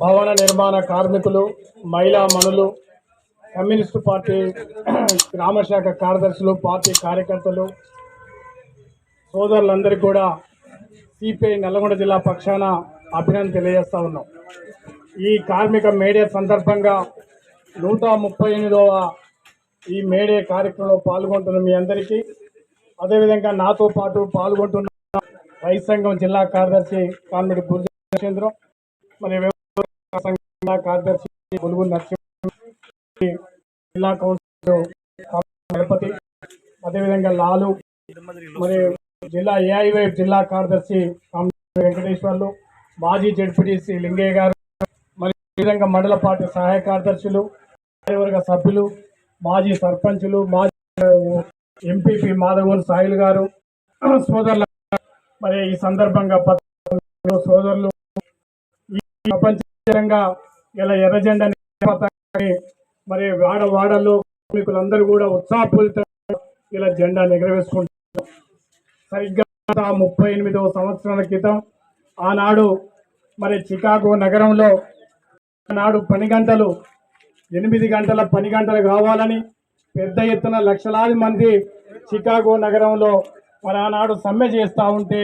భవన నిర్మాణ కార్మికులు మహిళా మనులు కమ్యూనిస్టు పార్టీ గ్రామశాఖ కార్యదర్శులు పార్టీ కార్యకర్తలు సోదరులందరికీ కూడా సిపిఐ నల్గొండ జిల్లా పక్షాన అభినందన తెలియజేస్తా ఉన్నాం. ఈ కార్మిక మేడే సందర్భంగా నూట ముప్పై ఎనిమిదవ ఈ మేడే కార్యక్రమంలో పాల్గొంటున్న మీ అందరికీ అదేవిధంగా నాతో పాటు పాల్గొంటున్న రైతు సంఘం జిల్లా కార్యదర్శి కాన్మిడి గురుచంద్రం మరి జిల్లా కార్యదర్శి బులుగు నరసింహ జిల్లా కౌన్సిలర్ గణపతి అదేవిధంగా లాలు మరి జిల్లా ఏఐవైఎఫ్ జిల్లా కార్యదర్శి వెంకటేశ్వర్లు మాజీ జడ్పీటీసీ లింగయ్య గారు మరి ఈ విధంగా మండల పార్టీ సహాయ కార్యదర్శులు కార్యవర్గ సభ్యులు మాజీ సర్పంచులు మాజీ ఎంపీపీ మాధవన్ సాయిల్ గారు సోదరుల మరి ఈ సందర్భంగా సోదరులు ఈ ప్రపంచంగా ఇలా ఎర్ర జెండాని మరి వాడ వాడల్లో కార్మికులందరూ కూడా ఉత్సాహపూరితంగా ఇలా జెండా ఎగరవేసుకుంటారు సరిగ్గా ముప్పై ఎనిమిదవ సంవత్సరాల క్రితం ఆనాడు మరి చికాగో నగరంలో ఆనాడు పని గంటలు ఎనిమిది గంటల పని గంటలు కావాలని పెద్ద ఎత్తున లక్షలాది మంది చికాగో నగరంలో మరి ఆనాడు సమ్మె చేస్తూ ఉంటే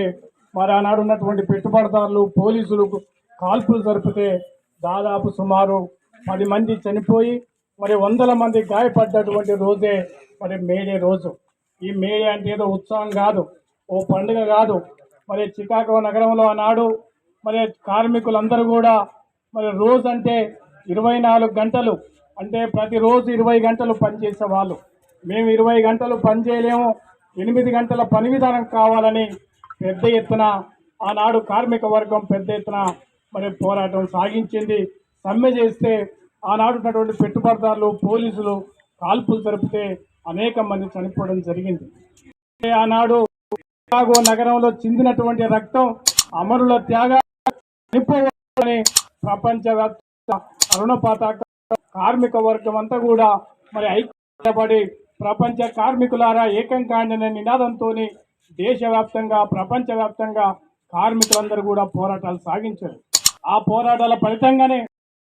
మరి ఆనాడు ఉన్నటువంటి పెట్టుబడిదారులు పోలీసులు కాల్పులు జరిపితే దాదాపు సుమారు పది మంది చనిపోయి మరి వందల మంది గాయపడ్డటువంటి రోజే మరి మేడే రోజు. ఈ మేడే అంటే ఏదో ఉత్సవం కాదు ఓ పండుగ కాదు. మరి చికాగో నగరంలో ఆనాడు మరి కార్మికులందరూ కూడా మరి రోజు అంటే ఇరవై నాలుగు గంటలు అంటే ప్రతిరోజు ఇరవై గంటలు పనిచేసే వాళ్ళు మేము ఇరవై గంటలు పని చేయలేము ఎనిమిది గంటల పని విధానం కావాలని పెద్ద ఎత్తున ఆనాడు కార్మిక వర్గం పెద్ద ఎత్తున మరి పోరాటం సాగించింది. సమ్మె చేస్తే ఆనాడు ఉన్నటువంటి పెట్టుబడిదారులు పోలీసులు కాల్పులు జరిపితే అనేక మంది చనిపోవడం జరిగింది. ఆనాడు చికాగో నగరంలో చిందినటువంటి రక్తం అమరుల త్యాగా చనిపోవాలని ప్రపంచవ్యాప్త అరుణ కార్మిక వర్గం అంతా కూడా మరి ఐక్యపడి ప్రపంచ కార్మికులారా ఏకం కాండి నినాదంతో దేశవ్యాప్తంగా ప్రపంచవ్యాప్తంగా కార్మికులందరూ కూడా పోరాటాలు సాగించారు. ఆ పోరాటాల ఫలితంగానే